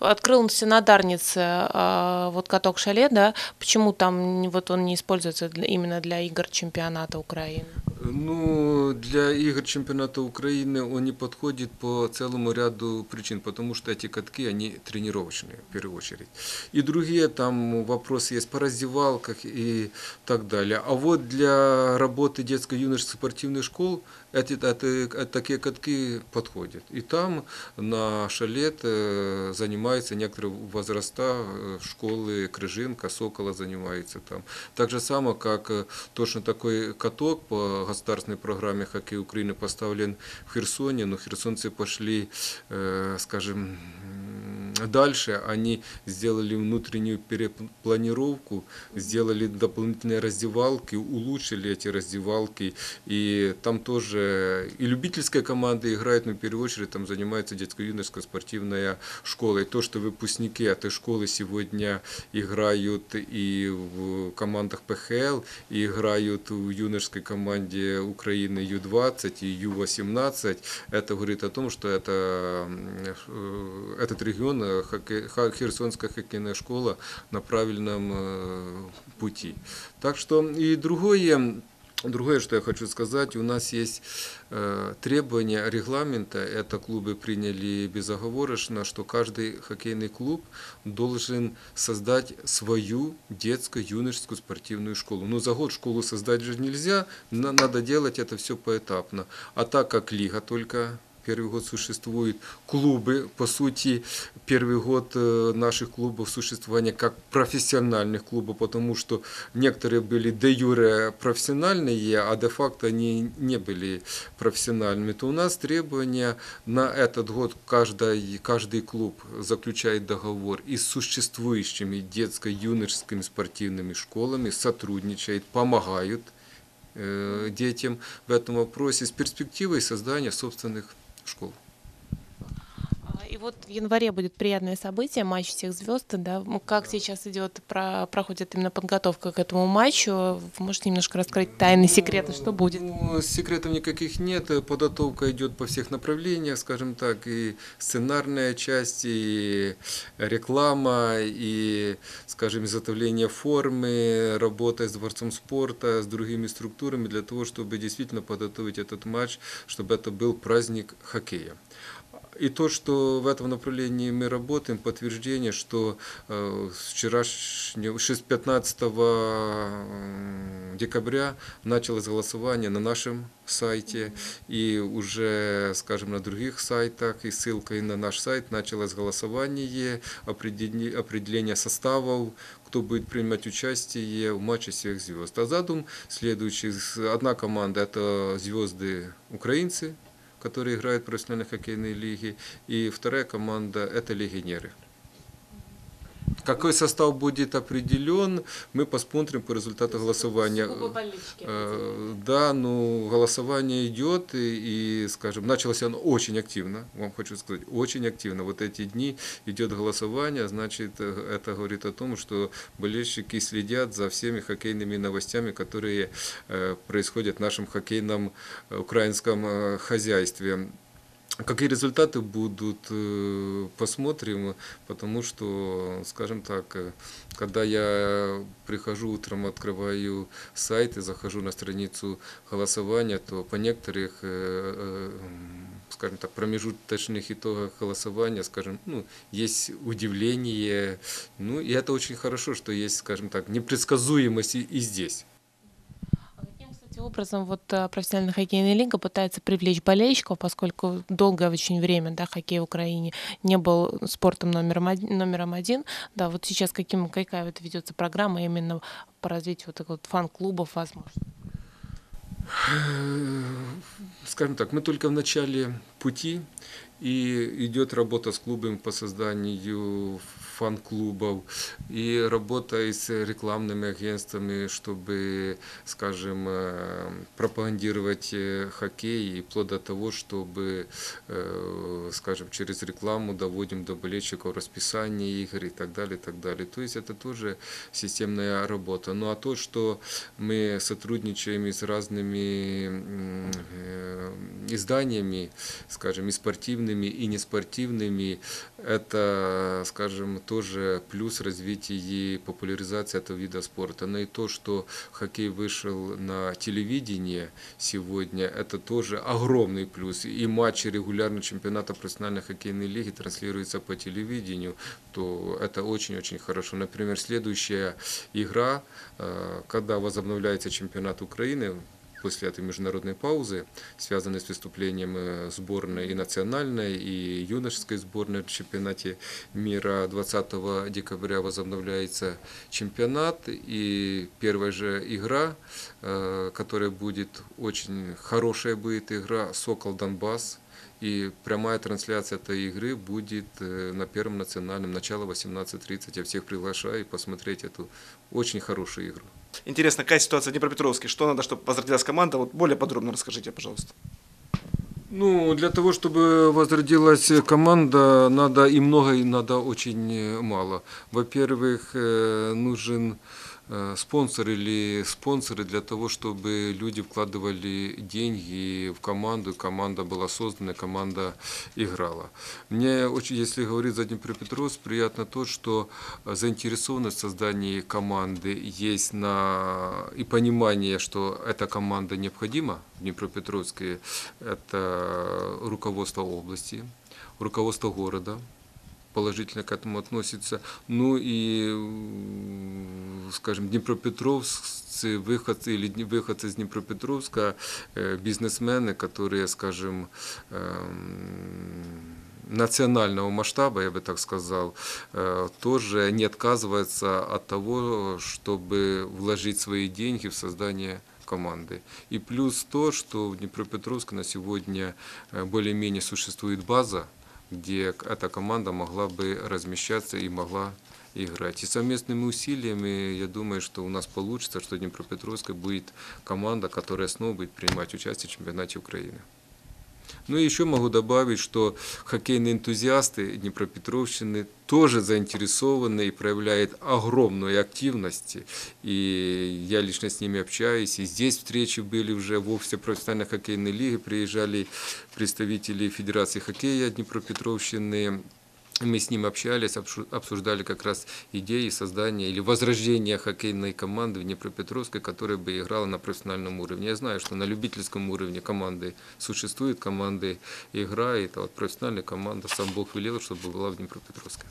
открылся на Дарнице а, вот каток шале, да, почему там вот он не используется именно для игр чемпионата Украины? Ну, для игр чемпионата Украины он не подходит по целому ряду причин, потому что эти катки, они тренировочные, в первую очередь. И другие там вопросы есть по раздевалках и так далее. А вот для работы детско-юношеских спортивных школ эти, это, такие катки подходят. И там на шалет занимаются некоторые возраста школы Крыжинка, Сокола занимаются там. Так же само, как точно такой каток по государственной программе «Хоккей Украины» поставлен в Херсоне, но херсонцы пошли, скажем, Дальше они сделали внутреннюю перепланировку, сделали дополнительные раздевалки, улучшили эти раздевалки. И там тоже и любительская команда играет, но в первую очередь там занимается детско-юношеская спортивная школа. И то, что выпускники этой школы сегодня играют и в командах ПХЛ, и играют в юношеской команде Украины Ю-20 и Ю-18, это говорит о том, что это, э, этот регион Херсонская хоккейная школа на правильном э, пути. Так что и другое, Другое, что я хочу сказать, у нас есть э, требования регламента, это клубы приняли безоговорочно, что каждый хоккейный клуб должен создать свою детскую, юношескую спортивную школу. Но за год школу создать же нельзя, надо делать это все поэтапно. А так как лига только первый год существуют клубы. По сути, первый год э, наших клубов существования как профессиональных клубов, потому что некоторые были де юре профессиональные, а де факто они не были профессиональными. То у нас требования на этот год каждый, каждый клуб заключает договор и с существующими детско-юношескими спортивными школами, сотрудничает, помогают э, детям в этом вопросе с перспективой создания собственных школ. Вот в январе будет приятное событие, матч всех звезд, да? Как сейчас идет, про, проходит именно подготовка к этому матчу? Вы можете немножко раскрыть тайны, секреты, что будет? Ну, секретов никаких нет, подготовка идет по всех направлениях, скажем так, и сценарная часть, и реклама, и, скажем, изготовление формы, работа с дворцом спорта, с другими структурами для того, чтобы действительно подготовить этот матч, чтобы это был праздник хоккея. И то, что в этом направлении мы работаем, подтверждение, что э, вчерашнего 15 декабря началось голосование на нашем сайте и уже, скажем, на других сайтах и ссылкой на наш сайт началось голосование, определение составов, кто будет принимать участие в матче всех звезд. А задум следующий. Одна команда это звезды украинцы, которые играют в профессиональной хоккейной лиге. И вторая команда – это легионеры. Какой состав будет определен, мы посмотрим по результату голосования. Э, да, ну голосование идет и, и, скажем, началось оно очень активно, вам хочу сказать, очень активно. Вот эти дни идет голосование, значит, э, это говорит о том, что болельщики следят за всеми хоккейными новостями, которые э, происходят в нашем хоккейном украинском хозяйстве. Какие результаты будут, э, посмотрим, потому что, скажем так, э, когда я прихожу утром, открываю сайт и захожу на страницу голосования, то по некоторых, э, скажем так, промежуточных итогах голосования, скажем, ну, есть удивление, ну, и это очень хорошо, что есть, скажем так, непредсказуемость и, и здесь образом вот э, профессиональная хоккейная лига пытается привлечь болельщиков, поскольку долгое очень время да, хоккей в Украине не был спортом номером один, номером один. Да, вот сейчас каким, какая вот ведется программа именно по развитию вот таких вот фан-клубов, возможно? Скажем так, мы только в начале пути, и идет работа с клубами по созданию фан-клубов и работа с рекламными агентствами, чтобы, скажем, пропагандировать хоккей и вплоть до того, чтобы, скажем, через рекламу доводим до болельщиков расписание игр и так далее, и так далее. То есть это тоже системная работа. Ну а то, что мы сотрудничаем с разными изданиями, скажем, и спортивными, и неспортивными. Это, скажем, тоже плюс развития и популяризации этого вида спорта. Но и то, что хоккей вышел на телевидение сегодня, это тоже огромный плюс. И матчи регулярного чемпионата профессиональной хоккейной лиги транслируются по телевидению, то это очень-очень хорошо. Например, следующая игра, э, когда возобновляется чемпионат Украины, после этой международной паузы, связанной с выступлением э, сборной и национальной, и юношеской сборной в чемпионате мира. 20 декабря возобновляется чемпионат, и первая же игра, э, которая будет очень хорошая будет игра «Сокол Донбасс», и прямая трансляция этой игры будет э, на Первом национальном, начало 18.30. Я всех приглашаю посмотреть эту очень хорошую игру. Интересно, какая ситуация в Днепропетровске? Что надо, чтобы возродилась команда? Вот более подробно расскажите, пожалуйста. Ну, для того, чтобы возродилась команда, надо и много, и надо очень мало. Во-первых, э, нужен спонсор или спонсоры для того, чтобы люди вкладывали деньги в команду, команда была создана, команда играла. Мне очень, если говорить за Днепропетровск, приятно то, что заинтересованность в создании команды есть на и понимание, что эта команда необходима в Днепропетровске. Это руководство области, руководство города, положительно к этому относится. Ну и, скажем, Днепропетровцы, выходцы или выходцы из Днепропетровска, э, бизнесмены, которые, скажем, эм, национального масштаба, я бы так сказал, э, тоже не отказывается от того, чтобы вложить свои деньги в создание команды. И плюс то, что в Днепропетровске на сегодня э, более-менее существует база где эта команда могла бы размещаться и могла играть. И совместными усилиями, я думаю, что у нас получится, что Днепропетровская будет команда, которая снова будет принимать участие в чемпионате Украины. Ну и еще могу добавить, что хоккейные энтузиасты Днепропетровщины тоже заинтересованы и проявляют огромную активность. И я лично с ними общаюсь. И здесь встречи были уже в офисе профессиональной хоккейной лиги. Приезжали представители Федерации хоккея Днепропетровщины, мы с ним общались, обсуждали как раз идеи создания или возрождения хоккейной команды в Днепропетровской, которая бы играла на профессиональном уровне. Я знаю, что на любительском уровне команды существуют, команды играют, а вот профессиональная команда, сам Бог велел, чтобы была в Днепропетровской.